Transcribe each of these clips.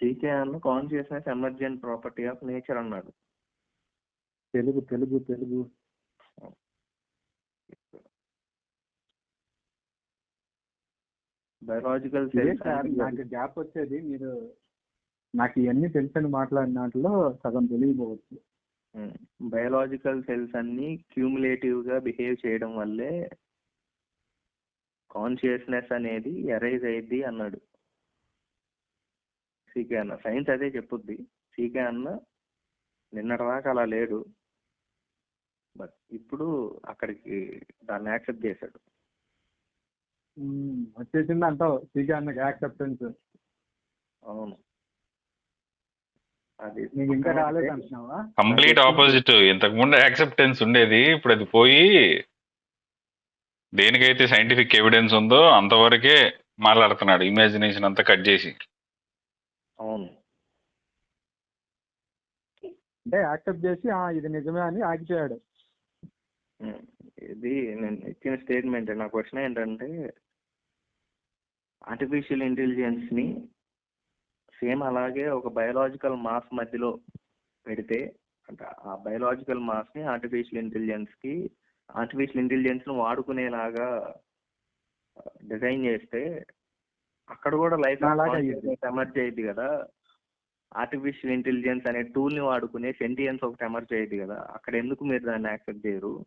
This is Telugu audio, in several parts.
సీకే అన్న consciousness emergent property of nature అన్నాడు. తెలుగు తెలుగు తెలుగు. బయలాజికల్ నాకు గ్యాప్ వచ్చేది మీరు నాకు ఇవన్నీ తెలుసని మాట్లాడిన వాటిలో సగం తెలియకపోవచ్చు బయలాజికల్ సెల్స్ అన్ని క్యూములేటివ్గా బిహేవ్ చేయడం వల్లే కాన్షియస్నెస్ అనేది ఎరైజ్ అయ్యిద్ది అన్నాడు. సీకే అన్న సైన్స్ అదే చెప్పుద్ది. సీకే అన్న నిన్నటి దాకా అలా లేడు. బట్ ఇప్పుడు అక్కడికి దాన్ని యాక్సెప్ట్ చేశాడు. వచ్చేసింది అంటావు సీకే అన్నకి యాక్సెప్టెన్స్. అవును. అది నీకు ఇంకా రాలేదు అంటున్నావా? Complete opposite. ఇంతకు ముందు యాక్సెప్టెన్స్ ఉండేది ఇప్పుడు అది పోయి దేనికైతే సైంటిఫిక్ ఎవిడెన్స్ ఉందో అంతవరకే మాట్లాడుతున్నాడు ఇమాజినేషన్ అంతా కట్ చేసి. అవును. అంటే యాక్సెప్ట్ చేసి "ఆ, ఇది నిజమే అని ఆగిపోయాడు. ఇది నేను ఇచ్చిన స్టేట్మెంట్. నా క్వశ్చన్ ఏంటంటే ఆర్టిఫిషియల్ ఇంటెలిజెన్స్ని సేమ్ అలాగే ఒక బయోలాజికల్ మాస్ మధ్యలో పెడితే అంటే ఆ బయోలాజికల్ మాస్ని ఆర్టిఫిషియల్ ఇంటెలిజెన్స్కి ఆర్టిఫిషియల్ ఇంటెలిజెన్స్ను వాడుకునేలాగా డిజైన్ చేస్తే అక్కడ కూడా లైఫ్. ఎమర్జ్ అయ్యింది కదా. ఆర్టిఫిషియల్ ఇంటెలిజెన్స్ అనే టూల్ని వాడుకునే సెంటియన్స్ ఒకటి ఎమర్జ్ అయ్యింది కదా. అక్కడ ఎందుకు మీరు దాన్ని యాక్సెప్ట్ చేయరు?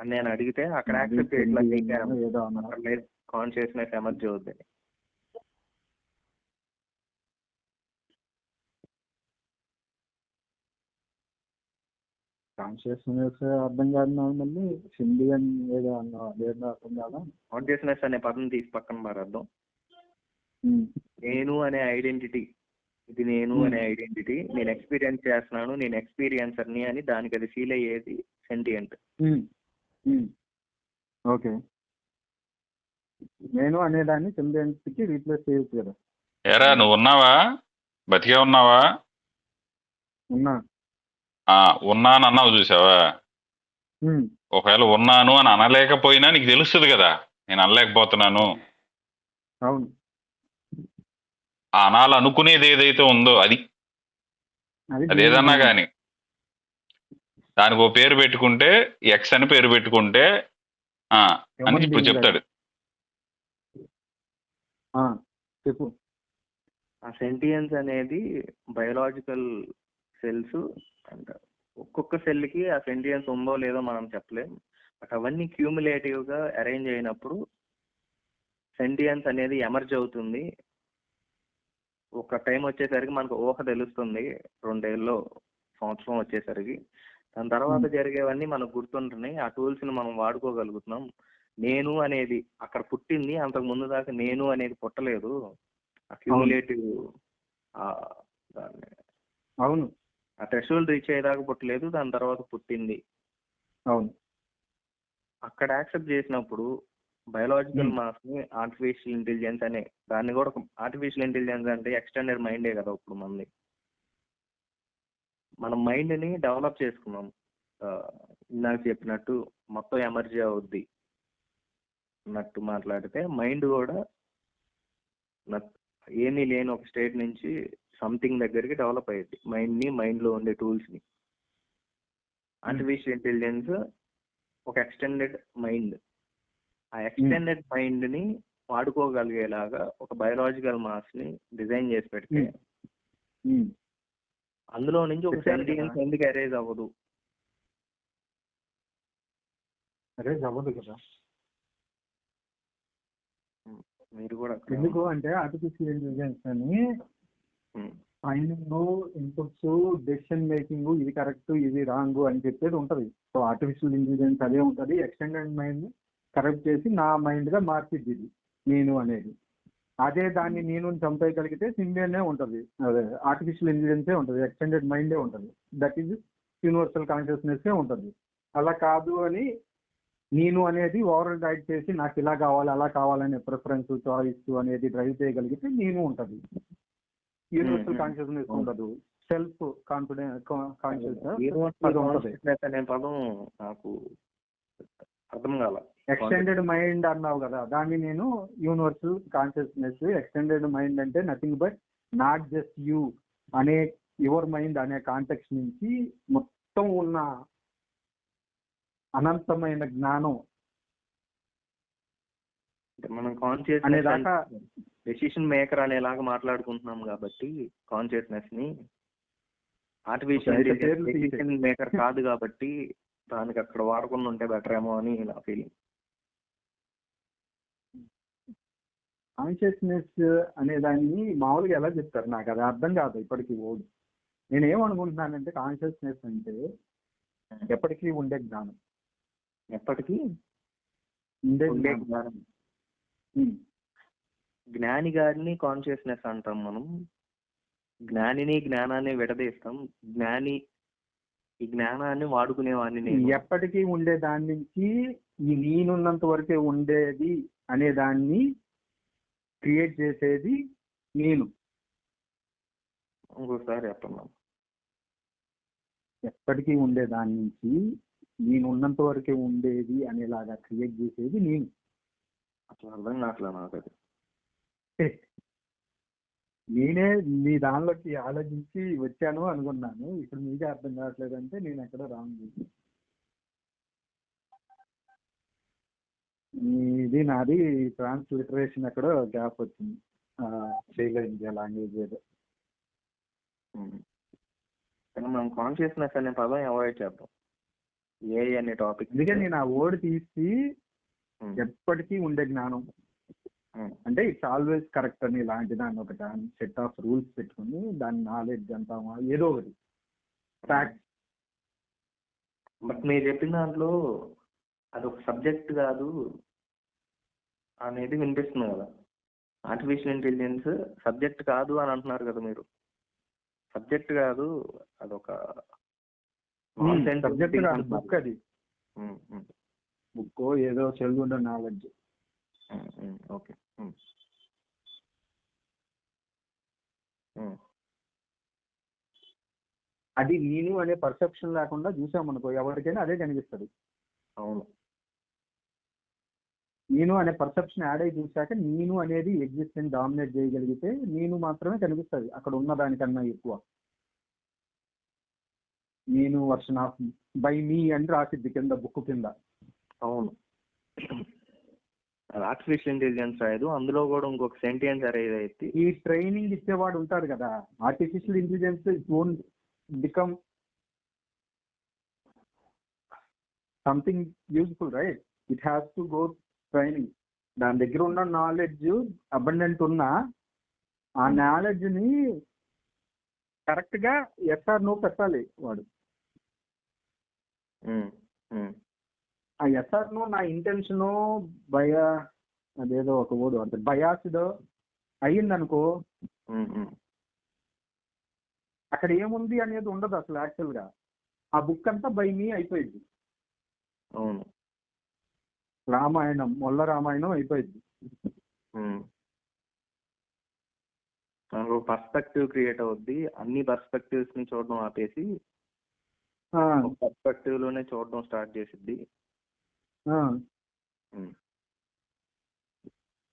అని నేను అడిగితే అక్కడ యాక్సెప్ట్ చేయట్లేదు. కాన్షియస్నెస్ ఎమర్జ్ అవుద్ది కాన్షియస్నెస్ అర్థం కాదు నాకు మళ్ళీ. సిండియన్ ఏదో అన్నావు అదేదో అర్థం కాదా? కాన్షియస్నెస్ అనే పదం తీసి పక్కన మారద్దాం ఉమ్, నేను అనే ఐడెంటిటీ ఇది నేను అనే ఐడెంటిటీ నేను ఎక్స్పీరియన్స్ చేస్తున్నాను. నేను ఎక్స్పీరియన్సర్ని అని దానికి అది ఫీల్ అయ్యేది సెంటియంట్. ఓకే. నేను అనేదాన్ని సిండియన్స్కి రీప్లేస్ చేయొచ్చు కదా. ఎరా నువ్వు ఉన్నావా? బతికే ఉన్నావా? ఉన్నా. ఆ, ఉన్నాను అన్నావు చూసావా? ఉమ్, ఒకవేళ ఉన్నాను అని అనలేకపోయినా నీకు తెలుస్తుంది కదా నేను అనలేకపోతున్నాను. అవును. ఆ అనాలనుకునేది ఏదైతే ఉందో అది. అది అదేదన్నా కానీ దానికి ఓ పేరు పెట్టుకుంటే ఎక్స్ అని పేరు పెట్టుకుంటే ఆ అని ఇప్పుడు చెప్తాడు. ఆ, చెప్పు. ఆ సెంటియన్స్ అనేది బయోలాజికల్ సెల్స్ అంట ఒక్కొక్క సెల్కి ఆ సెంటియన్స్ ఉందో లేదో మనం చెప్పలేం. బట్ అవన్నీ క్యూములేటివ్గా అరేంజ్ అయినప్పుడు సెంటియన్స్ అనేది ఎమర్జ్ అవుతుంది. ఒక టైం వచ్చేసరికి మనకు ఊహ తెలుస్తుంది రెండేళ్ళు సంవత్సరం వచ్చేసరికి. దాని తర్వాత జరిగేవన్నీ మనకు గుర్తుంటున్నాయి. ఆ టూల్స్ని మనం వాడుకోగలుగుతున్నాం. నేను అనేది అక్కడ పుట్టింది అంతకు ముందు దాకా నేను అనేది పుట్టలేదు. అక్యుములేటివ్ దాన్ని అవును. ఆ థ్రెషోల్డ్ రీచ్ అయ్యేదాకా పుట్టలేదు దాని తర్వాత పుట్టింది. అవును. అక్కడ యాక్సెప్ట్ చేసినప్పుడు బయోలాజికల్. మాస్ని ఆర్టిఫిషియల్ ఇంటెలిజెన్స్ అనే దాన్ని కూడా ఆర్టిఫిషియల్ ఇంటెలిజెన్స్ అంటే ఎక్స్టెండెడ్ మైండే కదా ఇప్పుడు మనది. మన మైండ్ని డెవలప్ చేసుకున్నాం. ఇందాక చెప్పినట్టు మొత్తం ఎమర్జీ అవుద్ది. అన్నట్టు మాట్లాడితే మైండ్ కూడా ఏమీ లేని ఒక స్టేట్ నుంచి సంథింగ్ దగ్గరికి డెవలప్ అయ్యింది. మైండ్ని మైండ్లో ఉండే టూల్స్ని. ఆర్టిఫిషియల్ ఇంటెలిజెన్స్ ఒక ఎక్స్టెండెడ్ మైండ్ ఆ ఎక్స్టెండెడ్ మైండ్ని వాడుకోగలిగేలాగా ఒక బయోలాజికల్ మాస్ని డిజైన్ చేసి పెడితే Hmm. ఉమ్, అందులో నుంచి ఒక సెంటియన్స్. ఎందుకు అరేజ్ అవ్వదు. అరే అవ్వదు కదా? మీరు కూడా ఎందుకు అంటే ఆర్టిఫిషియల్ ఇంటెలిజెన్స్ అని. ఫైండింగ్ ఇన్పుట్స్ డెసిషన్ మేకింగ్ ఇది కరెక్ట్ ఇది రాంగ్ అని చెప్పేది ఉంటది. సో ఆర్టిఫిషియల్ ఇంటెలిజెన్స్ అదే ఉంటది. ఎక్స్టెండెడ్ మైండ్ కరెక్ట్ చేసి నా మైండ్గా మార్చిద్ది ఇది నేను అనేది. అదే దాన్ని నేను చంపేయగలిగితే సింబియనే ఉంటది. అదే ఆర్టిఫిషియల్ ఇంటెలిజెన్సే ఉంటది. ఎక్స్టెండెడ్ మైండే ఉంటది. దట్ ఈజ్ యూనివర్సల్ కాన్షియస్నెస్ ఉంటది. అలా కాదు అని నేను అనేది ఓవర్ డైట్ చేసి నాకు ఇలా కావాలి అలా కావాలనే ప్రిఫరెన్స్ చాయిస్ అనేది డ్రైవ్ చేయగలిగితే నేను ఉంటది. యూనివర్సల్. కాన్షియస్నెస్ ఉండదు. సెల్ఫ్ కాన్ఫిడెన్స్ కాన్షియస్ అనే పదం నాకు అర్థం కాల. ఎక్స్టెండెడ్ మైండ్ అన్నావు కదా దాన్ని నేను యూనివర్సల్ కాన్షియస్నెస్ ఎక్స్టెండెడ్ మైండ్ అంటే nothing but not just you అనే యువర్ మైండ్ అనే కాంటెక్స్ నుంచి మొత్తం ఉన్న అనంతమైన జ్ఞానం మనం కాన్షియస్ డెసిషన్ మేకర్ అనేలాగా మాట్లాడుకుంటున్నాం కాబట్టి కాన్షియస్నెస్ని ఆర్టిఫిషియల్. డెసిషన్ మేకర్ కాదు కాబట్టి దానికి అక్కడ వాడకుండా ఉంటే బెటర్ ఏమో అని నా ఫీలింగ్ కాన్షియస్నెస్ అనే దాన్ని మామూలుగా ఎలా చెప్తారు? నాకు అది అర్థం కాదు ఇప్పటికీ ఓడు నేను ఏమనుకుంటున్నానంటే కాన్షియస్నెస్ అంటే ఎప్పటికీ ఉండే జ్ఞానం. ఎప్పటికీ జ్ఞానం గారిని కాన్షియస్నెస్ అంటాం మనం. జ్ఞానిని జ్ఞానాన్ని విడదీస్తాం. జ్ఞాని ఈ జ్ఞానాన్ని వాడుకునేవాడిని నేను. ఎప్పటికీ ఉండే దాని నుంచి ఈ నేనున్నంత వరకే ఉండేది అనే దాన్ని క్రియేట్ చేసేది నేను. ఇంకోసారి చెప్పండి. ఎప్పటికీ ఉండే దాని నుంచి నేను ఉన్నంత వరకే ఉండేది అనేలాగా క్రియేట్ చేసేది నేను. అసలు అర్థం కావట్లే నాకు అది నేనే మీ దానిలోకి ఆలోచించి వచ్చాను అనుకున్నాను. ఇప్పుడు మీకే అర్థం కావట్లేదు అంటే నేను ఎక్కడో రాంగ్ ఇది నాది ట్రాన్స్లిటరేషన్ ఎక్కడో గ్యాప్ వచ్చింది. శైల ఇండియా లాంగ్వేజ్ ఏదో. కానీ మనం కాన్షియస్నెస్ అనే పదం అవాయిడ్ చేద్దాం. ఏ అనే టాపిక్ అందుకే నేను ఆ వర్డ్ తీసి ఎప్పటికీ ఉండే జ్ఞానం. అంటే ఇట్స్ ఆల్వేస్ కరెక్ట్ అని ఇలాంటి దాన్ని ఒక సెట్ ఆఫ్ రూల్స్ పెట్టుకుని దాని నాలెడ్జ్ అంటామా ఏదో ఒకటి. ఫ్యాక్ట్ బట్ మీరు చెప్పిన దాంట్లో అది ఒక సబ్జెక్ట్ కాదు అనేది వినిపిస్తుంది కదా. ఆర్టిఫిషియల్ ఇంటెలిజెన్స్ సబ్జెక్ట్ కాదు అని అంటున్నారు కదా మీరు. సబ్జెక్ట్ కాదు అదొక సబ్జెక్ట్ కాదు బుక్ అది బుక్ ఏదో చదువుండే నాలెడ్జ్. ఓకే అది నేను అనే పర్సెప్షన్ లేకుండా చూసామనుకో ఎవరికైనా అదే కనిపిస్తుంది. అవును. నేను అనే పర్సెప్షన్ యాడ్ అయ్యి చూశాక నేను అనేది ఎగ్జిస్టెన్స్ డామినేట్ చేయగలిగితే నేను మాత్రమే కనిపిస్తుంది. అక్కడ ఉన్న దానికన్నా ఎక్కువ. నేను వర్షన్ ఆఫ్ బై మీ అని రాసిద్ది కింద బుక్ కింద. అవును. ఆర్టిఫిషియల్ ఇంటెలిజెన్స్ రాయదు. అందులో కూడా ఇంకొక సెంటియన్స్ అరేజ్ అయితే ఈ ట్రైనింగ్ ఇచ్చేవాడు ఉంటారు కదా. Artificial intelligence own become something useful right it has to go training దాని దగ్గర ఉన్న నాలెడ్జ్ అబండెంట్ ఉన్నా ఆ నాలెడ్జ్ని కరెక్ట్గా ఎస్ఆర్ నో పెట్టాలి వాడు. ఆ ఎస్ఆర్ నో నా ఇంటెన్షన్ భయా అదేదో ఒక ఓడు అంటే బయాస్డ్ అయ్యిందనుకో అక్కడ ఏముంది అనేది ఉండదు అసలు యాక్చువల్గా. ఆ బుక్ అంతా బై మీ అయిపోయింది అవును. రామాయణం మొల్ల రామాయణం అయిపోయింది పర్స్పెక్టివ్ క్రియేట్ అవుద్ది. అన్ని పర్స్పెక్టివ్స్ని చూడడం ఆపేసి పర్స్పెక్టివ్లోనే చూడడం స్టార్ట్ చేసిద్ది.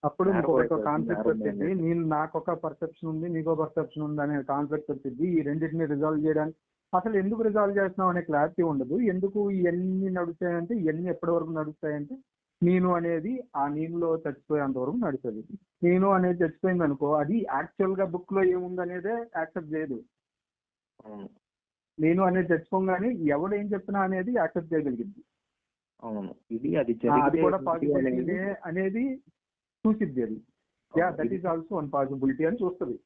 అప్పుడు కాన్సెప్ట్ narrow వచ్చింది. నేను నాకు ఒక పర్సెప్షన్ ఉంది నీకో పర్సెప్షన్ ఉంది అనే కాన్సెప్ట్ వచ్చింది. ఈ రెండింటిని రిజాల్వ్ చేయడానికి అసలు ఎందుకు రిజాల్వ్ చేస్తున్నావు అనే క్లారిటీ ఉండదు. ఎందుకు ఇవన్నీ నడుస్తాయంటే ఇవన్నీ ఎప్పటి వరకు నడుస్తాయంటే నేను అనేది ఆ నీళ్ళలో చచ్చిపోయేంత వరకు నడుస్తుంది. నేను అనేది చచ్చిపోయింది అనుకో అది యాక్చువల్గా బుక్లో ఏముంది అనేదే యాక్సెప్ట్ చేయదు నేను అనేది చచ్చిపోగానే ఎవడు ఏం చెప్తున్నా అనేది యాక్సెప్ట్ చేయగలిగింది. అవును. ఇది అది అది కూడా పాసిబిలిటీ అనేది చూసిద్ది అది yeah that is also one possibility అని చూస్తుంది.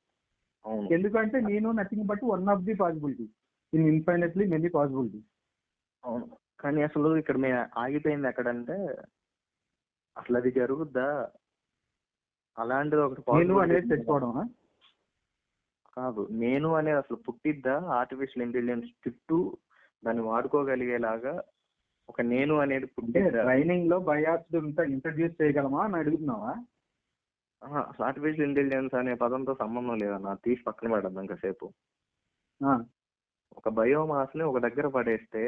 ఎందుకంటే నేను nothing but one of the possibility in infinitely many possibility అవును. కానీ అసలు ఇక్కడ మేము ఆగిపోయింది ఎక్కడంటే అసలు అది జరుగుద్దా? అలాంటిది ఒకటి నేను అనేది? తెచ్చుకోవడం కాదు. నేను అనేది అసలు పుట్టిద్దా ఆర్టిఫిషియల్ ఇంటెలిజెన్స్ చుట్టూ దాన్ని వాడుకోగలిగేలాగా ఒక నేను అనేది పుట్టిద్దా. ట్రైనింగ్లో బయాస్డ్ ఇంట్రడ్యూస్ చేయగలమా అని అడుగుతున్నావా? ఆర్టిఫిషియల్ ఇంటెలిజెన్స్ అనే పదంతో సంబంధం లేదన్న తీసి పక్కన పెడద్దాం కాసేపు ఆ, ఒక బయోమాస్ని ఒక దగ్గర పడేస్తే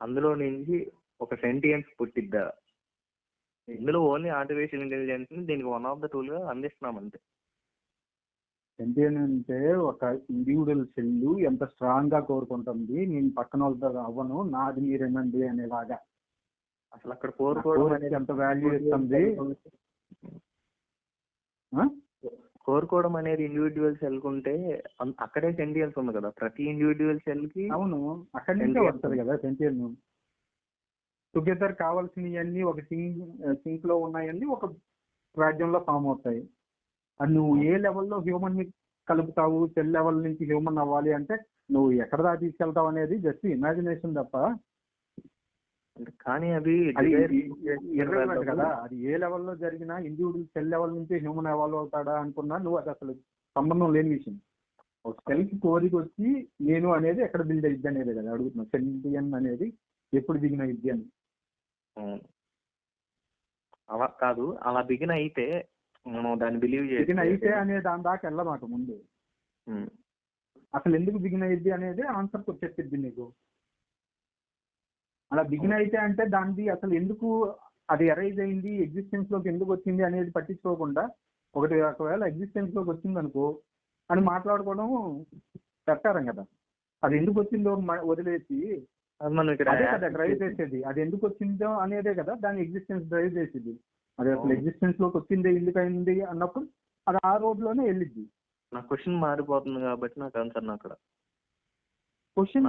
అందులో నుంచి ఒక సెంటియన్స్ పుట్టిద్దా. ఇందులో ఓన్లీ ఆర్టిఫిషియల్ ఇంటెలిజెన్స్ని దీనికి వన్ ఆఫ్ ద టూల్గా అందిస్తున్నాం అంతే. అంటే ఒక ఇండివిజువల్ సెల్ ఎంత స్ట్రాంగ్గా కోరుకుంటుంది నేను పక్కన వాళ్ళతో అవ్వను నాది మీరేనండి అనేలాగా అసలు అక్కడ కోరుకోవడం కోరిక అనేది ఎంత వాల్యూ ఇస్తుంది? కోరుకోవడం అనేది ఇండివిజువల్ సెల్ ఉంటే అక్కడే సెంటియన్స్ ఉంది కదా ప్రతి ఇండివిజువల్ సెల్కి అవును అక్కడి నుంచే. వస్తుంది కదా సెంటియన్ టుగెదర్ కావాల్సినవన్నీ ఒక సింక్ సింక్లో ఉన్నాయన్నీ ఒక రాజ్యంలో ఫామ్ అవుతాయి అది నువ్వు ఏ లెవెల్లో హ్యూమన్ని కలుపుతావు సెల్ లెవెల్ నుంచి హ్యూమన్ అవ్వాలి అంటే నువ్వు ఎక్కడ దాకా తీసుకెళ్తావు అనేది జస్ట్ ఇమాజినేషన్ తప్ప. కానీ అది కదా అది ఏ లెవెల్లో జరిగినా ఇండివిజువల్ సెల్ లెవెల్ నుంచి హ్యూమన్ ఎవాల్వ్ అవుతాడా అనుకున్నా నువ్వు అది అసలు సంబంధం లేని విషయం. ఒక సెల్కి కోరిక వచ్చి నేను అనేది ఎక్కడ బిల్డ్ అయ్యిద్ది అనేది కదా అడుగుతున్నా. సెంటియన్ అనేది ఎప్పుడు దిగిన ఇద్ది అని. అలా కాదు అలా బిగిన్ అయితే మనం దాన్ని బిలీవ్ బిగిన్ అయితే అనే దాని దాకా వెళ్ళమాక ముందు. అసలు ఎందుకు బిగిన్ అయ్యిద్ది అనేది ఆన్సర్ చెప్పిద్ది నీకు. అలా బిగిన్ అయితే అంటే దానిది అసలు ఎందుకు అది ఎరైజ్ అయింది ఎగ్జిస్టెన్స్లోకి ఎందుకు వచ్చింది అనేది పట్టించుకోకుండా ఒకటి ఒకవేళ ఎగ్జిస్టెన్స్లోకి వచ్చింది అనుకో అని మాట్లాడుకోవడం పెట్టారం కదా. అది ఎందుకు వచ్చిందో వదిలేసి మనం ఇక్కడ డ్రైవ్ చేసేది. అది ఎందుకు వచ్చిందో అనేదే కదా దాని ఎగ్జిస్టెన్స్ డ్రైవ్ చేసేది. అది అసలు. ఎగ్జిస్టెన్స్లోకి వచ్చింది ఎందుకు అయింది అన్నప్పుడు అది ఆ రోడ్లోనే వెళ్ళిద్ది. నా క్వశ్చన్ మారిపోతుంది కాబట్టి నాకు ఆన్సర్ అక్కడ. క్వశ్చన్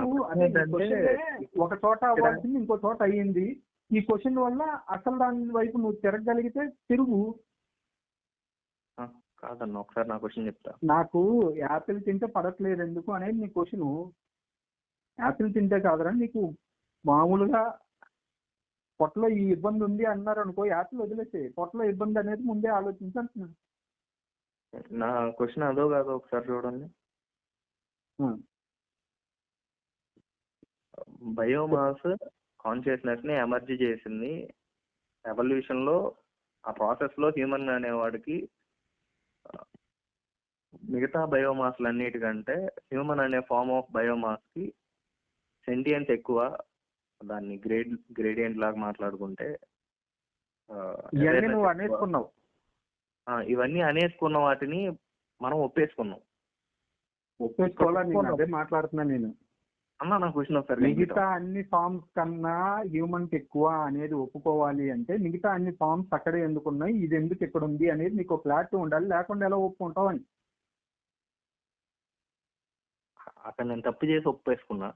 ఒక చోట అవ్వాల్సింది ఇంకో చోట అయ్యింది. ఈ క్వశ్చన్ వల్ల అసలు దాని వైపు నువ్వు తిరగగలిగితే తిరుగు. కాదన్న ఒకసారి నా క్వశ్చన్ చెప్తా. నాకు యాపిల్ తింటే పడట్లేదు ఎందుకు అనేది నీ క్వశ్చన్ యాపిల్ తింటే కాదురా నీకు మామూలుగా పొట్టలో ఈ ఇబ్బంది ఉంది అన్నారు అనుకో యాపిల్ వదిలేసే పొట్టలో ఇబ్బంది అనేది ముందే ఆలోచించాల్సిన నా క్వశ్చన్ అదో కాదో ఒకసారి చూడండి. బయోమాస్ కాన్షియస్నెస్ని ఎమర్జీ చేసింది. ఎవల్యూషన్లో ఆ ప్రాసెస్లో హ్యూమన్ అనేవాడికి మిగతా బయోమాస్ అన్నిటికంటే హ్యూమన్ అనే ఫార్మ్ ఆఫ్ బయోమాస్కి సెంటియన్స్ ఎక్కువ దాన్ని గ్రేడ్ గ్రేడియంట్ లాగా మాట్లాడుకుంటే ఇవన్నీ నువ్వు. అనేసుకున్నావు. ఇవన్నీ అనేసుకున్న వాటిని మనం ఒప్పేసుకున్నాం. ఒప్పేసుకోవాలా? నేను అదే మాట్లాడుతున్నా నేను. అన్న నా క్వశ్చన్ ఒకసారి మిగతా అన్ని ఫార్మ్స్ కన్నా హ్యూమన్ ఎక్కువ అనేది ఒప్పుకోవాలి అంటే మిగతా అన్ని ఫార్మ్స్ అక్కడే ఎందుకు ఉన్నాయి? ఇది ఎందుకు ఇక్కడ ఉంది అనేది నీకు క్లారిటీ ఉండాలి. లేకుండా ఎలా ఒప్పుకుంటావు అని. అక్కడ నేను తప్పు చేసి ఒప్పేసుకున్నా.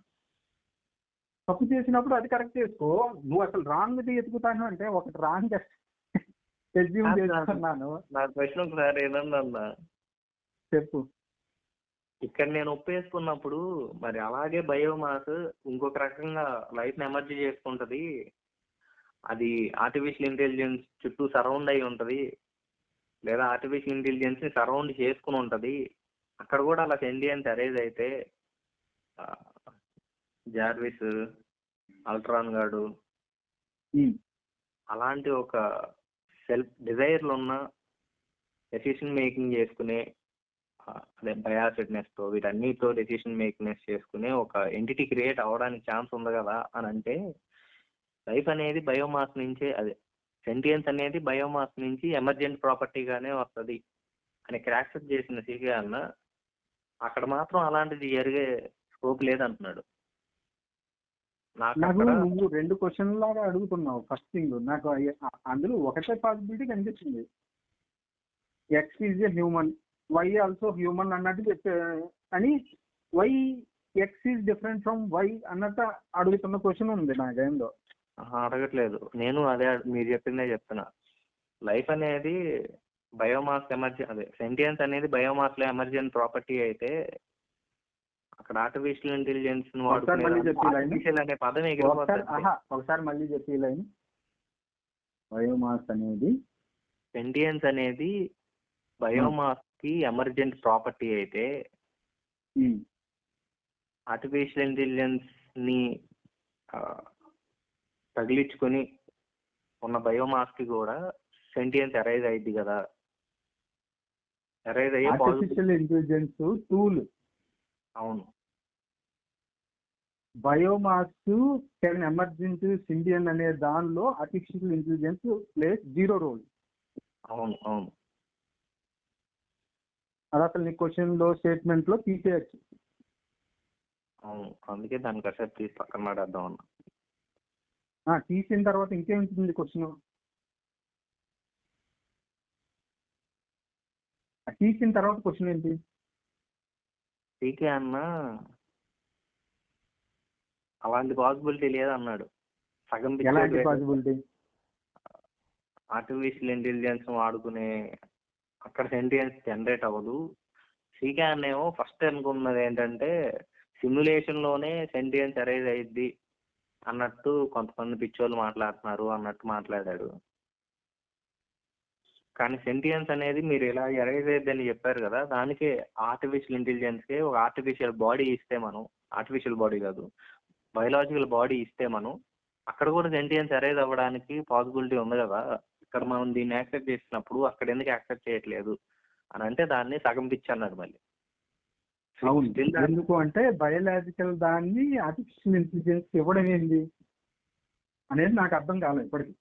తప్పు చేసినప్పుడు అది కరెక్ట్ చేసుకో. నువ్వు అసలు రాంగ్ ది ఎతుకుతాను అంటే ఒకటి రాంగ్ ఎస్యూమ్ కాదు, చేసుకున్నాను. నా క్వశ్చన్ ఒకసారి ఏదన్నా చెప్పు. ఇక్కడ నేను ఒప్పేసుకున్నప్పుడు మరి అలాగే బయోమాస్ ఇంకొక రకంగా లైఫ్ని ఎమర్జీ చేసుకుంటది. అది ఆర్టిఫిషియల్ ఇంటెలిజెన్స్ చుట్టూ సరౌండ్ అయి ఉంటది. లేదా ఆర్టిఫిషియల్ ఇంటెలిజెన్స్ని సరౌండ్ చేసుకుని ఉంటది. అక్కడ కూడా అలా సెండియన్స్ అరేజ్ అయితే జార్విస్ అల్ట్రాన్ గాడు. అలాంటి ఒక సెల్ఫ్ డిజైర్లు ఉన్న డెసిషన్ మేకింగ్ చేసుకునే అదే బయాసిడ్నెస్తో వీటన్నిటితో డెసిషన్ మేకింగ్నెస్ చేసుకునే ఒక ఎంటిటీ క్రియేట్ అవ్వడానికి ఛాన్స్ ఉంది కదా అని అంటే లైఫ్ అనేది బయోమాస్ నుంచే అదే సెంటియన్స్ అనేది బయోమాస్ నుంచి ఎమర్జెంట్ ప్రాపర్టీగానే వస్తుంది అని క్రాక్సెప్ట్ చేసిన అన్న అక్కడ మాత్రం అలాంటిది జరిగే స్కోప్ లేదంటున్నాడు నాకు నువ్వు రెండు క్వశ్చన్ లాగా అడుగుతున్నావు. ఫస్ట్ థింగ్ నాకు అందులో ఒకటే పాసిబిలిటీ కనిపిస్తుంది. X is a human Y also human అన్నట్టు చెప్పే అని Y X is different from Y అన్నట్టు అడుగుతున్న క్వశ్చన్ ఉంది నా గేమ్లో. అడగట్లేదు. నేను అదే మీరు చెప్పిందే చెప్తున్నా. లైఫ్ అనేది బయోమాస్ ఎమర్జె అదే సెంటియన్స్ అనేది బయోమాస్లో ఎమర్జెంట్ ప్రాపర్టీ అయితే అక్కడ ఆర్టిఫిషియల్ ఇంటెలిజెన్స్. ఆర్టిఫిషియల్ అనే పదం ఒకసారి మళ్ళీ చెప్పి లైన్. బయోమాస్ అనేది సెంటియన్స్ అనేది బయోమాస్కి ఎమర్జెంట్ ప్రాపర్టీ అయితే ఆర్టిఫిషియల్ ఇంటెలిజెన్స్ని తగిలించుకొని ఉన్న బయోమాస్కి కూడా సెంటియన్స్ అరైజ్ అయింది కదా. అరైజ్ అయ్యే ఆర్టిఫిషియల్ ఇంటెలిజెన్స్ టూల్ అవును. బయోమాస్ కెన్ ఎమర్జెన్స్ సిండియన్ అనే దానిలో artificial intelligence plays zero role. అవును అవును. అది అసలు నీ క్వశ్చన్లో స్టేట్మెంట్లో తీసేయచ్చు. అవును అందుకే దాన్ని కాసేపు తీసి పక్కన పడేద్దాం అన్న. తీసిన తర్వాత ఇంకేముంటుంది క్వశ్చన్? తీసిన తర్వాత క్వశ్చన్ ఏంటి? టీకే అన్న అలాంటి పాసిబిలిటీ లేదన్నాడు సగం ఎలాంటి పాసిబిలిటీ ఆర్టిఫిషియల్ ఇంటెలిజెన్స్ వాడుకునే అక్కడ సెంటియన్స్ జనరేట్ అవ్వదు. సీకాన్ ఏమో ఫస్ట్ అనుకున్నది ఏంటంటే సిమ్యులేషన్లోనే సెంటియన్స్ అరైజ్ అయ్యిద్ది అన్నట్టు కొంతమంది పిచ్చోళ్ళు మాట్లాడుతున్నారు అన్నట్టు మాట్లాడాడు. కానీ సెంటియన్స్ అనేది మీరు ఇలా ఎరైజ్ అయ్యిద్దని చెప్పారు కదా దానికే ఆర్టిఫిషియల్ ఇంటెలిజెన్స్కి ఒక ఆర్టిఫిషియల్ బాడీ ఇస్తే మనం ఆర్టిఫిషియల్ బాడీ కాదు బయలాజికల్ బాడీ ఇస్తే మనం అక్కడ కూడా సెంటియన్స్ అరైజ్ అవ్వడానికి పాసిబిలిటీ ఉంది కదా. ఇక్కడ మనం దీన్ని యాక్సెప్ట్ చేసినప్పుడు అక్కడ ఎందుకు యాక్సెప్ట్ చేయట్లేదు అని అంటే దాన్ని సగం పిచ్చి అన్నాడు మళ్ళీ. ఎందుకు అంటే బయోలాజికల్ దాన్ని ఆర్టిఫిషియల్ ఇంటెలిజెన్స్ ఇవ్వడం ఏంది? అనేది నాకు అర్థం కాలేదు ఇప్పటికి.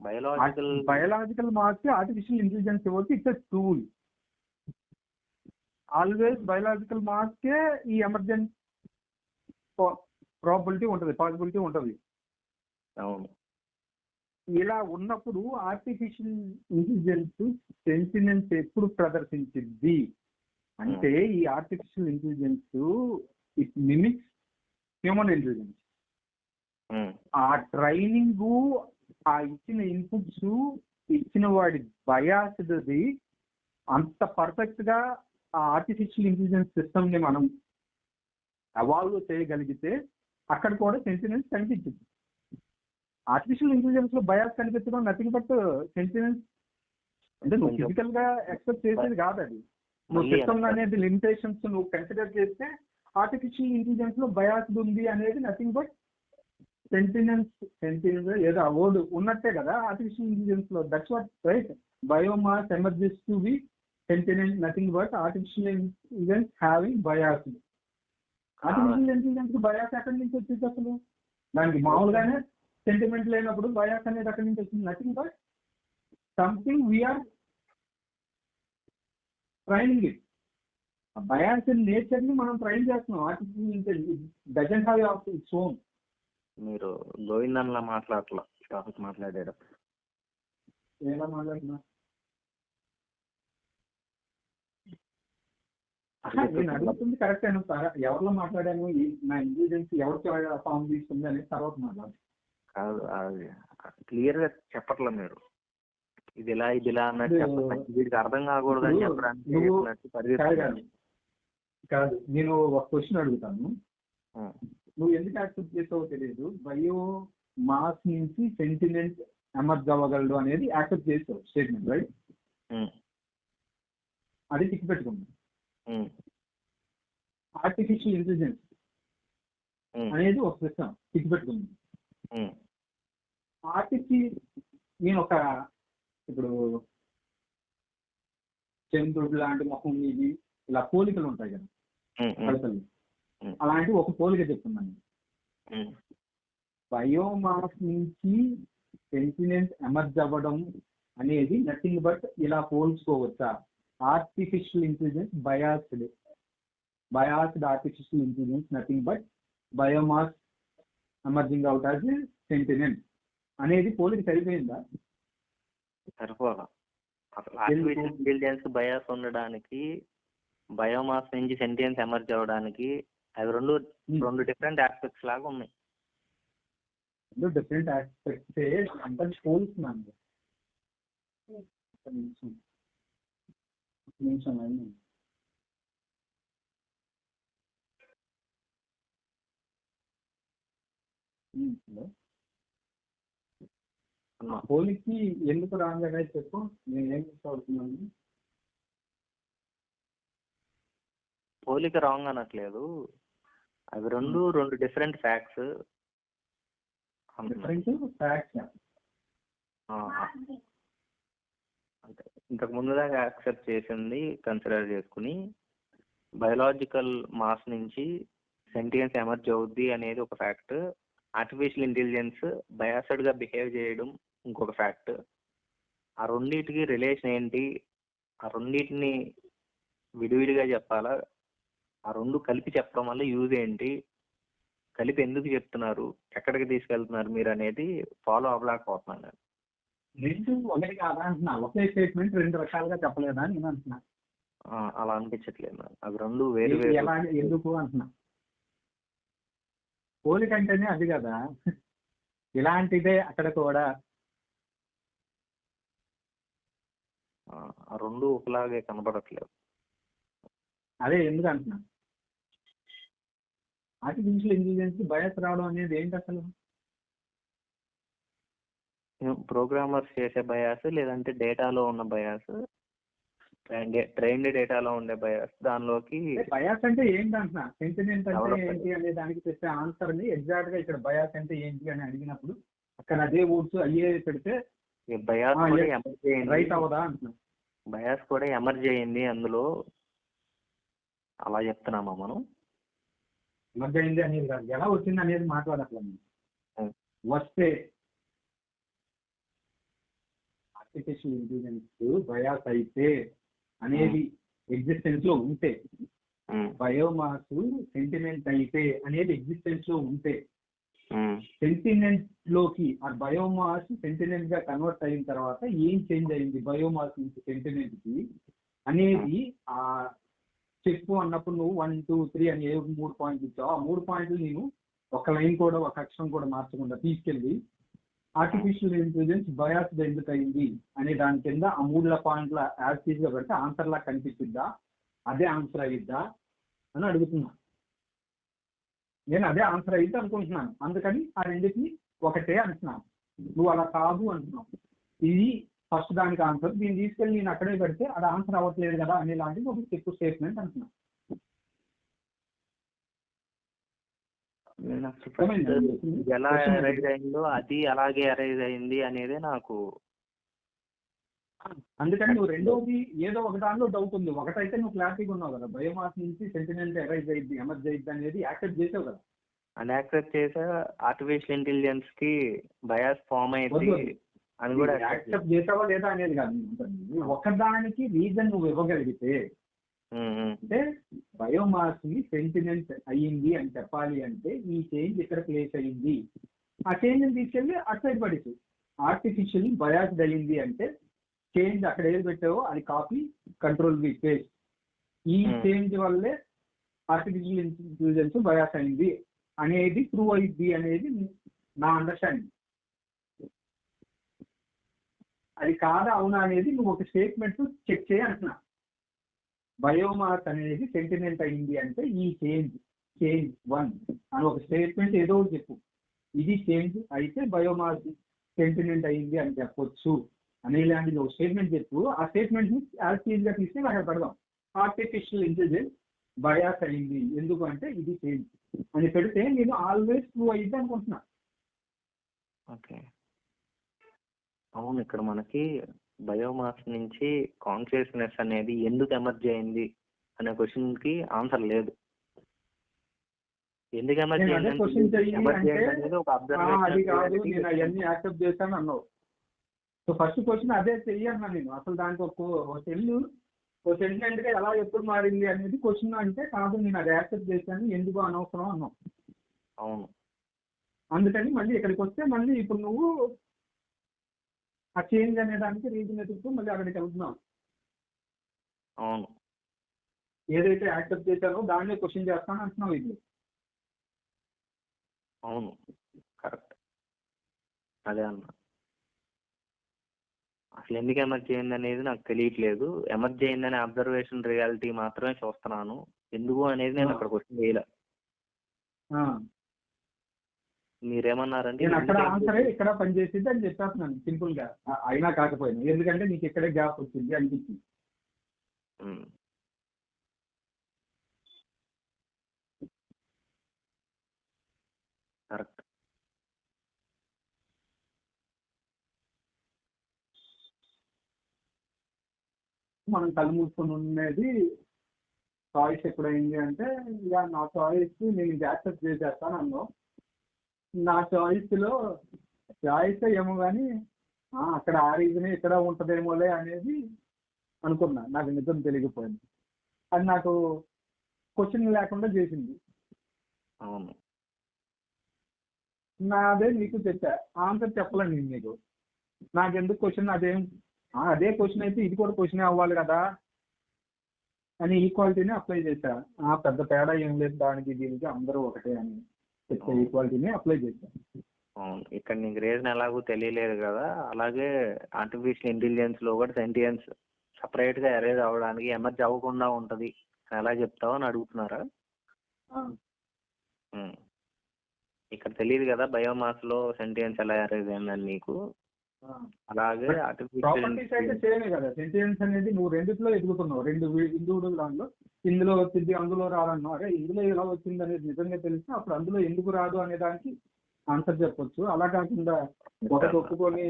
Biological biological marks artificial intelligence ఇవ్వచ్చు ఇట్స్ టూల్ ఆల్వేస్ బయోలాజికల్ మార్క్స్కే ఈ ఎమర్జెన్స్ ప్రాబిలిటీ ఉంటుంది పాసిబిలిటీ ఉంటుంది. అవును. ఇలా ఉన్నప్పుడు ఆర్టిఫిషియల్ ఇంటెలిజెన్స్ సెంటినెన్స్ ఎప్పుడు ప్రదర్శించింది అంటే ఈ artificial intelligence it mimics human intelligence ఆ ట్రైనింగ్ ఆ ఇచ్చిన ఇన్పుట్స్ ఇచ్చిన వాడి బయాస్ది అంత పర్ఫెక్ట్గా ఆ ఆర్టిఫిషియల్ ఇంటెలిజెన్స్ సిస్టమ్ని మనం అవాల్వ్ చేయగలిగితే అక్కడ కూడా సెంటినెన్స్ కనిపించింది. ఆర్టిఫిషియల్ ఇంటెలిజెన్స్లో బయాస్ కనిపించడం నథింగ్ బట్ సెంటినెన్స్ అంటే నువ్వు ఫిజికల్గా ఎక్స్పెక్ట్ చేసేది కాదు అది. నువ్వు సిస్టమ్ అనేది లిమిటేషన్స్ నువ్వు కన్సిడర్ చేస్తే ఆర్టిఫిషియల్ ఇంటెలిజెన్స్లో బయాస్ ఉంది అనేది నథింగ్ బట్ సెంటినెన్స్ సెంటినెన్స్ ఏదో ఆ వర్డ్ ఉన్నట్టే కదా artificial ఇంటెలిజెన్స్లో. That's what right biomass emergence to be sentience nothing but artificial intelligence having bias artificial intelligence bias ఎక్కడి నుంచి వచ్చింది అసలు? దానికి మామూలుగానే సెంటిమెంట్ లేనప్పుడు బయాస్ అనేది ఎక్కడి నుంచి వచ్చింది? Nothing but something we're training it bias నేచర్ని మనం ట్రైన్ చేస్తున్నాం. Artificial intelligence doesn't have of its own మీరు గోవిందన్లా మాట్లాడట్లా టాపిక్ మాట్లాడాడు ఎలా మాట్లాడుతున్నా? ఆహా, నేను అడుగుతుంది కరెక్ట్ అయినా ఎవరిలో మాట్లాడాను? నా ఇంటెలిజెన్స్ ఎవరికి ఫామ్ తీసుకుంది అనేది తర్వాత మాట్లాడు కాదు అది క్లియర్గా చెప్పట్లే మీరు. ఇది ఇలా ఇది ఇలా అన్నట్టు వీడికి అర్థం కాకూడదని ఇప్పుడు చెప్పడానికి కాదు నేను ఒక క్వశ్చన్ అడుగుతాను. నువ్వు ఎందుకు యాక్సెప్ట్ చేసావో తెలియదు బయో మాస్ నుంచి సెంటినెంట్ ఎమర్జ్ అవ్వగలడు అనేది యాక్సెప్ట్ చేసావు స్టేట్మెంట్ రైట్. అది టిక్ పెట్టుకున్నాను ఉం. Artificial intelligence. అనేది ఒక సిస్టమ్ టిక్ పెట్టుకున్నాను ఉం. ఆర్టిఫిషియల్ నేను ఒక ఇప్పుడు చంద్రుడు లాంటి ముఖం ఇది ఇలా పోలికలు ఉంటాయి కదా ఉం. అలాంటి ఒక పోలిక చెప్తున్నాను. బయోమాస్ నుంచి సెంటినెంట్ ఎమర్జ్ అవ్వడం అనేది నథింగ్ బట్ ఇలా పోల్చుకోవచ్చా? Artificial intelligence biased biased artificial intelligence nothing but biomass emerging out as sentient అనేది పోలిక సరిపోయిందా? సరిపోదా? అసలు? ఆర్టిఫిషియల్ ఇంటెలిజెన్స్ బయాస్ ఉండడానికి బయోమాస్ నుంచి సెంటియన్స్ ఎమర్జ్ అవ్వడానికి అవి రెండు రెండు డిఫరెంట్ ఆస్పెక్ట్స్ లాగా ఉన్నాయి డిఫరెంట్ ఆస్పెక్ట్స్ అంతా పోల్చున్నాను ఒక నిమిషం ఒక నిమిషం లైన్ ఉంది. Um, hello. అన్నా. పోలికి ఎందుకు రాంగ్ అనేది చెప్పు నేను ఏం అవుతున్నాను పోలిక రాంగ్ అనట్లేదు అవి రెండు రెండు డిఫరెంట్ ఫ్యాక్ట్స్ డిఫరెంట్ ఫ్యాక్ట్స్ అంటే ఇంతకు ముందుదాకా యాక్సెప్ట్ చేసింది కన్సిడర్ చేసుకుని బయలాజికల్ మాస్ నుంచి సెంటియన్స్ ఎమర్జ్ అవుద్ది అనేది ఒక ఫ్యాక్ట్ ఆర్టిఫిషియల్ ఇంటెలిజెన్స్ బయాసడ్గా బిహేవ్ చేయడం ఇంకొక ఫ్యాక్ట్ ఆ రెండింటికి రిలేషన్ ఏంటి? ఆ రెండింటిని విడివిడిగా చెప్పాలా? ఆ రెండు కలిపి చెప్పడం వల్ల యూజ్ ఏంటి? కలిపి ఎందుకు చెప్తున్నారు? ఎక్కడికి తీసుకెళ్తున్నారు మీరు అనేది ఫాలో అవ్వలేకపోతున్నాను నేను. రెండు ఒకటి కాదా అంటున్నా. ఒకే స్టేట్మెంట్ రెండు రకాలుగా చెప్పలేదా అని నేను అంటున్నా. అలా అనిపించట్లేదు అవి రెండు వేరు వేరు. ఎలా ఎందుకు అంటున్నా. పోలిక అంటేనే అది కదా. ఇలాంటిదే అక్కడ కూడా. రెండు ఒకలాగే కనబడట్లేదు. అదే ఎందుకు అంటున్నా? ఆర్టిఫిషియల్ ఇంటెలిజెన్స్ బయస్ రావడం అనేది ఏంటి అసలు? ప్రోగ్రామర్స్ చేసే బయాస్ లేదంటే డేటాలో ఉన్న బయాస్? ట్రైన్డ్ డేటాలో ఉండే బయాస్ దానిలోకి బయాస్ అంటే ఏంటి అంటున్నా? సెంటిమెంట్ అంటే. ఏంటి అనే దానికి చెప్పే ఆన్సర్ని ఎగ్జాక్ట్గా ఇక్కడ బయాస్ అంటే ఏంటి అని అడిగినప్పుడు అక్కడ అదే వర్డ్స్ అయ్యే పెడితే బయాస్ రైట్ అవదా అంటున్నా. బయాస్ కూడా ఎమర్జ్ అయ్యింది అందులో. అలా చెప్తున్నామా మనం? అయింది అనేది కాదు. ఎలా వచ్చింది అనేది మాట్లాడట్లేదు. వస్తే ఆర్టిఫిషియల్ ఇంటెలిజెన్స్ బయాస్ అయితే అనేది ఎగ్జిస్టెన్స్లో ఉంటే బయోమాస్ సెంటిమెంట్ అయితే అనేది ఎగ్జిస్టెన్స్లో ఉంటే ఉమ్, సెంటినెంట్లోకి ఆ బయోమాస్ సెంటినెంట్గా కన్వర్ట్ అయిన తర్వాత ఏం చేంజ్ అయింది? బయోమాస్ నుంచి సెంటినెంట్కి అనేది ఆ చెప్పు అన్నప్పుడు నువ్వు వన్ టూ త్రీ అని ఏ మూడు పాయింట్లు ఇచ్చావు ఆ మూడు పాయింట్లు నేను ఒక లైన్ కూడా ఒక అక్షరం కూడా మార్చకుండా తీసుకెళ్ళి ఆర్టిఫిషియల్ ఇంటెలిజెన్స్ బయాస్ ఎందుకు అయింది అనే దాని కింద ఆ మూడుల పాయింట్ల యాజ్గా పెడితే ఆన్సర్ లా కనిపించిద్దా అదే ఆన్సర్ అయ్యిద్దా అని అడుగుతున్నా. నేను అదే ఆన్సర్ అయితే అనుకుంటున్నాను. అందుకని ఆ రెండింటిని ఒకటే అంటున్నాను. నువ్వు అలా కాదు అంటున్నావు. ఇది ఫస్ట్ దానికి ఆన్సర్. దీన్ని తీసుకెళ్ళి నేను అక్కడే పెడితే అది ఆన్సర్ అవ్వట్లేదు కదా అనేలాంటిది ఒక చెప్పు స్టేట్మెంట్ అంటున్నా. నేను అసలు అర్థమైందా? first ఎలా అరైజ్ అయిందో అది అలాగే అరైజ్ అయింది అనేదే నాకు అందుకని నువ్వు రెండోది ఏదో ఒక దానిలో డౌట్ ఉంది. ఒకటైతే నువ్వు క్లారిటీగా ఉన్నావు కదా. బయోమాస్ నుంచి సెంటినెంట్ ఎరైజ్ అయ్యింది ఎమర్జ్ అయ్యింది అనేది యాక్సెప్ట్ చేసావు కదా. అన్యాక్సెప్ట్ చేసా. ఆర్టిఫిషియల్ ఇంటెలిజెన్స్కి బయాస్ ఫామ్ అయింది. అని కూడా యాక్సెప్ట్ చేసావా లేదా అనేది కాదు. ఒకదానికి రీజన్ నువ్వు ఇవ్వగలిగితే అంటే బయోమాస్ని సెంటినెంట్ అయ్యింది అని చెప్పాలి అంటే ఈ చేంజ్ ఇక్కడ ప్లేస్ అయ్యింది? ఆ చేంజ్ని తీసుకెళ్ళి అటు సైడ్ పడేసి ఆర్టిఫిషియల్ బయాస్డ్ అయ్యింది అంటే చేంజ్ అక్కడ ఏది పెట్టావో అది కాపీ కంట్రోల్ వి పేస్ట్ ఈ. చేంజ్ వల్లే ఆర్టిఫిషియల్ ఇంటెలిజెన్స్ బయాస్ అయింది అనేది ప్రూవ్ అయింది అనేది నా అండర్స్టాండింగ్ అది కాదా అవునా అనేది నువ్వు ఒక స్టేట్మెంట్ చెక్ చేయి అంటున్నా. బయోమాస్ అనేది సెంటిమెంట్ అయింది అంటే ఈ చేంజ్ చేంజ్ వన్ అని ఒక స్టేట్మెంట్ ఏదో ఒకటి చెప్పు. ఇది చేంజ్ అయితే బయోమాస్ సెంటిమెంట్ అయింది అని చెప్పొచ్చు. అనే ఇలాంటిది ఒక స్టేట్మెంట్ చెప్పు. ఆ స్టేట్మెంట్ని యాజ్గా తీసుకుని అక్కడ పెడదాం ఆర్టిఫిషియల్ ఇంటెలిజెన్స్ బయాస్ అయింది. ఎందుకు అంటే ఇది చేంజ్ అని పెడితే నేను ఆల్వేస్ ట్రూ అయింది అనుకుంటున్నా. ఓకే అవును ఇక్కడ మనకి బయోమాస్ నుంచి కాన్షియస్నెస్ అనేది ఎందుకు ఎమర్జ్ అయింది అనే క్వశ్చన్కి ఆన్సర్ లేదు. ఎందుకు ఎమర్జ్ అనేది ఒక అబ్జర్వేషన్ యాక్సెప్ట్ చేశాను అన్నావు. సో ఫస్ట్ క్వశ్చన్ అదే చెయ్యి అన్నా నేను. అసలు దానికి ఒక సెల్ ఒక సెంటిమెంట్గా ఎలా ఎప్పుడు మారింది అనేది క్వశ్చన్ అంటే కాదు నేను అది యాక్సెప్ట్ చేశాను ఎందుకు అనవసరం అన్నావు. అవును. అందుకని మళ్ళీ ఇక్కడికి వస్తే మళ్ళీ ఇప్పుడు నువ్వు ఆ చేంజ్ అనే దానికి రీజన్ ఎదుగుతూ మళ్ళీ అక్కడికి వెళ్తున్నావు అవును. ఏదైతే యాక్సెప్ట్ చేశానో దాన్నే క్వశ్చన్ చేస్తాను అంటున్నావు ఇది. అవును. కరెక్ట్ అదే అన్న. అసలు ఎందుకు ఎమర్జ్ అయింది అనేది నాకు తెలియట్లేదు. ఎమర్జ్ అయిందనే అబ్జర్వేషన్ రియాలిటీ మాత్రమే చూస్తున్నాను. ఎందుకు అనేది నేను అక్కడ క్వశ్చన్ చేయలే. ఆ. మీరేమన్నారంటే నేను అక్కడ ఆన్సరే ఇక్కడ పనిచేసింది అని చెప్పేస్తున్నాను సింపుల్గా అయినా కాకపోయినా. ఎందుకంటే నీకు ఇక్కడే గ్యాప్ వచ్చింది అనిపించింది. కరెక్ట్. మనం కళ్ళు మూసుకొని ఉన్నది చాయిస్ ఎప్పుడైంది అంటే ఇక నా చాయిస్ నేను ఇది యాక్సెప్ట్ చేసేస్తాను అన్నావు. నా చాయిస్లో చాయిస్ ఏమో కానీ ఆ, అక్కడ ఆ రీజన్ ఇక్కడ ఉంటదేమోలే అనేది అనుకున్నా. నాకు నిజం తెలియకపోయింది. అది నాకు క్వశ్చన్ లేకుండా చేసింది. అవును. నాదే నీకు చెప్పా. ఆన్సర్ చెప్పలేను నేను నీకు. నాకెందుకు క్వశ్చన్ అదేం అదే క్వశ్చన్ అయితే ఇది కూడా క్వశ్చన్ అవ్వాలి కదా అని ఈక్వాలిటీని అప్లై చేశా. ఆ పెద్ద తేడా ఏం లేదు దానికి దీనికి అందరూ ఒకటే అని. చెప్పే ఈక్వాలిటీని అప్లై చేశా అవును. ఇక్కడ నీకు రీజన్ ఎలాగో తెలియలేదు కదా. అలాగే ఆర్టిఫిషియల్ ఇంటెలిజెన్స్లో కూడా సెంటియన్స్ సపరేట్గా అరేంజ్ అవ్వడానికి ఎమర్జ్ అవ్వకుండా ఉంటది. ఎలా చెప్తావు అని అడుగుతున్నారా. ఇక్కడ తెలియదు కదా బయోమాస్లో సెంటియన్స్ ఎలా అరేంజ్ అయిందని నీకు. అలాగే ప్రాపర్టీస్ అయితే సేమే కదా. సెంటెన్స్ అనేది నువ్వు రెండిట్లో ఎదుగుతున్నావు. రెండు ఇండివిజువల్ దాంట్లో. ఇందులో వచ్చింది అందులో రాదన్నావు. అరే ఇందులో ఎలా వచ్చింది అనేది నిజంగా తెలిస్తే అప్పుడు అందులో ఎందుకు రాదు అనే దానికి ఆన్సర్ చెప్పొచ్చు. అలా కాకుండా ఒకటి ఒప్పుకొని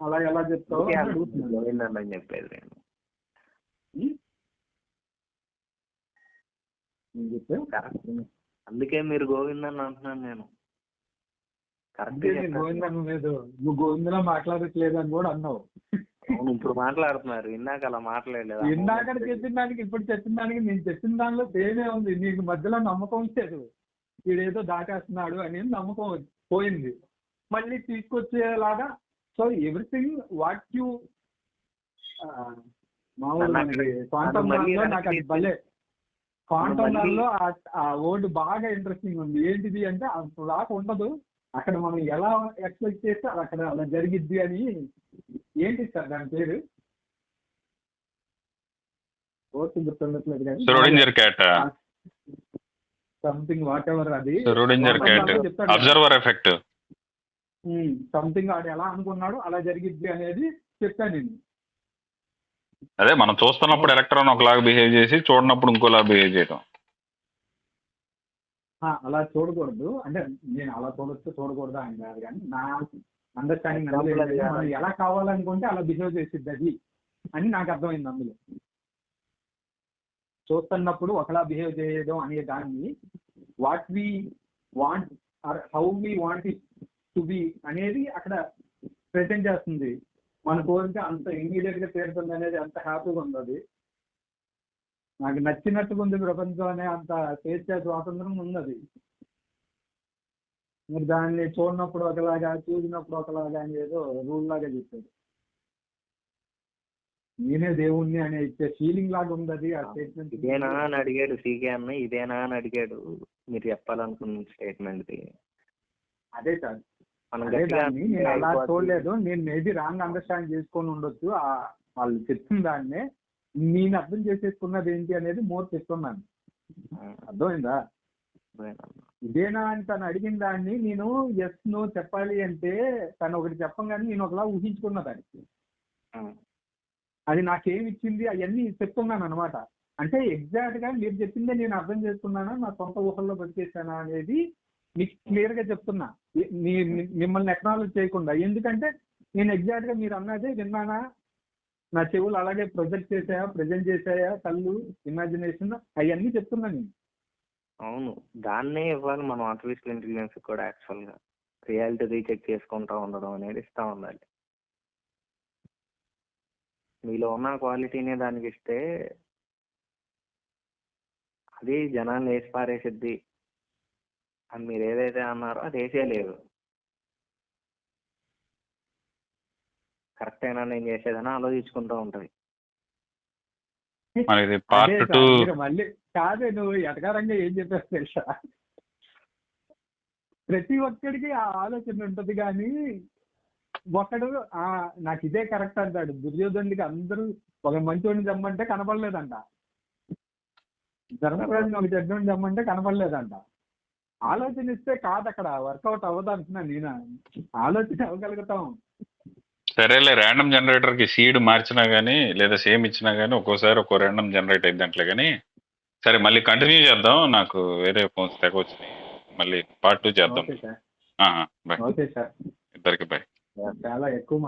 అలా ఎలా చెప్తావు అని చెప్పేది నేను. అందుకే మీరు గోవిందన్ అంటున్నాను నేను. అంటే నువ్వు గోవిందలో మాట్లాడట్లేదు అని కూడా అన్నావు. అవును ఇప్పుడు మాట్లాడుతున్నారు. ఇందాక అలా మాట్లాడలేదు. ఇందాక చెప్పిన దానికి ఇప్పుడు చెప్పిన దానికి నేను చెప్పిన దానిలో తేనే ఉంది. నీకు మధ్యలో నమ్మకం లేదు. వీడేదో దాటేస్తున్నాడు అని నమ్మకం పోయింది. మళ్ళీ తీసుకొచ్చేలాగా సో ఎవ్రీథింగ్ వాట్ యు మామూలు క్వాంటమ్ భలే. దానిలో ఆ- ఆ వర్డ్ బాగా ఇంట్రెస్టింగ్ ఉంది. ఏంటిది అంటే అసలు దాకా ఉండదు. అక్కడ మనం ఎలా ఎక్స్పెక్ట్ చేస్తే అది అక్కడ అలా జరిగిద్ది అని ఏంటి సార్ దాని పేరు? గుర్తుండట్లేదు కానీ. సంథింగ్ వాట్ ఎవర్ అది. Observer effect. సంథింగ్ ఆడు ఎలా అనుకున్నాడు అలా జరిగిద్ది అనేది చెప్పాను నేను. అదే మనం చూస్తున్నప్పుడు ఎలక్ట్రాన్ ఒకలాగా బిహేవ్ చేసి చూడనప్పుడు ఇంకోలా బిహేవ్ చేయడం అలా చూడకూడదు. అంటే నేను అలా చూడొచ్చు చూడకూడదు అని కాదు కానీ నా అండర్స్టాండింగ్. మనం ఎలా కావాలనుకుంటే అలా బిహేవ్ చేసిద్ది అది అని నాకు అర్థమైంది అందులో. చూస్తున్నప్పుడు ఒకలా బిహేవ్ చేయడం అనే దాన్ని what we want or how we want it to be అనేది అక్కడ ప్రెజెంట్ చేస్తుంది. మన కోరిక అంత ఇమీడియట్గా తీరుతుంది అనేది అంత హ్యాపీగా ఉంది నాకు నచ్చినట్టుగా ఉంది ప్రపంచం అనే అంత స్వేచ్ఛ స్వాతంత్రం ఉన్నది. మీరు దాన్ని చూడనప్పుడు ఒకలాగా చూసినప్పుడు ఒకలాగా అని ఏదో రూల్ లాగా చెప్పారు నేనే దేవుణ్ణి అనే ఇచ్చే ఫీలింగ్ లాగా ఉంది అది ఆ స్టేట్మెంట్ ఇదేనా అని అడిగాడు సీకే అన్న ఇదేనా అని అడిగాడు. మీరు చెప్పాలనుకున్న స్టేట్మెంట్ అదే సార్. నేను అలా చూడలేదు. నేను మేబీ రాంగ్ అండర్స్టాండ్ చేసుకొని ఉండొచ్చు. వాళ్ళు చెప్పిన దాన్నే నేను అర్థం చేసేసుకున్నది ఏంటి అనేది మోర్ చెప్తున్నాను. అర్థమైందా? ఇదేనా అని తను అడిగిన దాన్ని నేను ఎస్ నో చెప్పాలి అంటే తను ఒకటి చెప్పంగానే నేను ఒకలా ఊహించుకున్న దానికి. అది నాకేమి ఇచ్చింది అవన్నీ చెప్తున్నాను అనమాట అంటే ఎగ్జాక్ట్గా మీరు చెప్పిందే నేను అర్థం చేసుకున్నానా? నా సొంత ఊహల్లో బతికేసానా అనేది మీకు క్లియర్గా చెప్తున్నా. మిమ్మల్ని ఎక్నాలజ్ చేయకుండా. ఎందుకంటే నేను ఎగ్జాక్ట్గా మీరు అన్నదే విన్నానా? నా చెవులు అలాగే ప్రొజెక్ట్ చేసాయా ప్రజెంట్ చేసాయా కళ్ళు ఇమాజినేషన్ అవన్నీ చెప్తున్నా నేను. అవును దాన్నే ఇవ్వాలి మనం ఆర్టిఫిషియల్ ఇంటెలిజెన్స్ కూడా యాక్చువల్గా. రియాలిటీ రీచెక్ చేసుకుంటా ఉండడం అనేది ఇస్తా ఉండాలి. మీలో ఉన్న క్వాలిటీనే దానికి ఇస్తే అది జనాన్ని వేసి పారేసిద్ది. అని మీరు ఏదైతే అన్నారో అది వేసేయలేదు. కరెక్ట్ అయినా నేను చేసేదని ఆలోచించుకుంటూ ఉంటది. మరి ఇది అదే పార్ట్ సార్, టూ మీరు మళ్ళీ కాదే నువ్వు ఎటకారంగా ఏం చెప్పావు తెలుసా? ప్రతి ఒక్కడికి ఆ ఆలోచన ఉంటది కానీ ఒకడు ఆ నాకు ఇదే కరెక్ట్ అంటాడు. దుర్యోధనుడికి అందరూ ఒక మంచోడిని చమ్మంటే కనపడలేదంట. ధర్మరాజుని ఒక చెడ్డోడిని చమ్మంటే కనపడలేదంట. ఆలోచన ఇస్తే కాదు అక్కడ వర్కౌట్ అవ్వదు అంటున్నా నేను? ఆలోచన అవ్వగలుగుతాం. సరేలే ర్యాండమ్ జనరేటర్కి సీడ్ మార్చినా గానీ లేదా సేమ్ ఇచ్చినా గానీ ఒక్కోసారి ఒక్కో ర్యాండమ్ జనరేట్ అయిందంట్లే కానీ సరే మళ్ళీ కంటిన్యూ చేద్దాం. నాకు వేరే ఫోన్స్ తెగ వచ్చినాయి మళ్ళీ పార్ట్ టూ చేద్దాం. బాయ్ ఇద్దరికి బాయ్ చాలా ఎక్కువ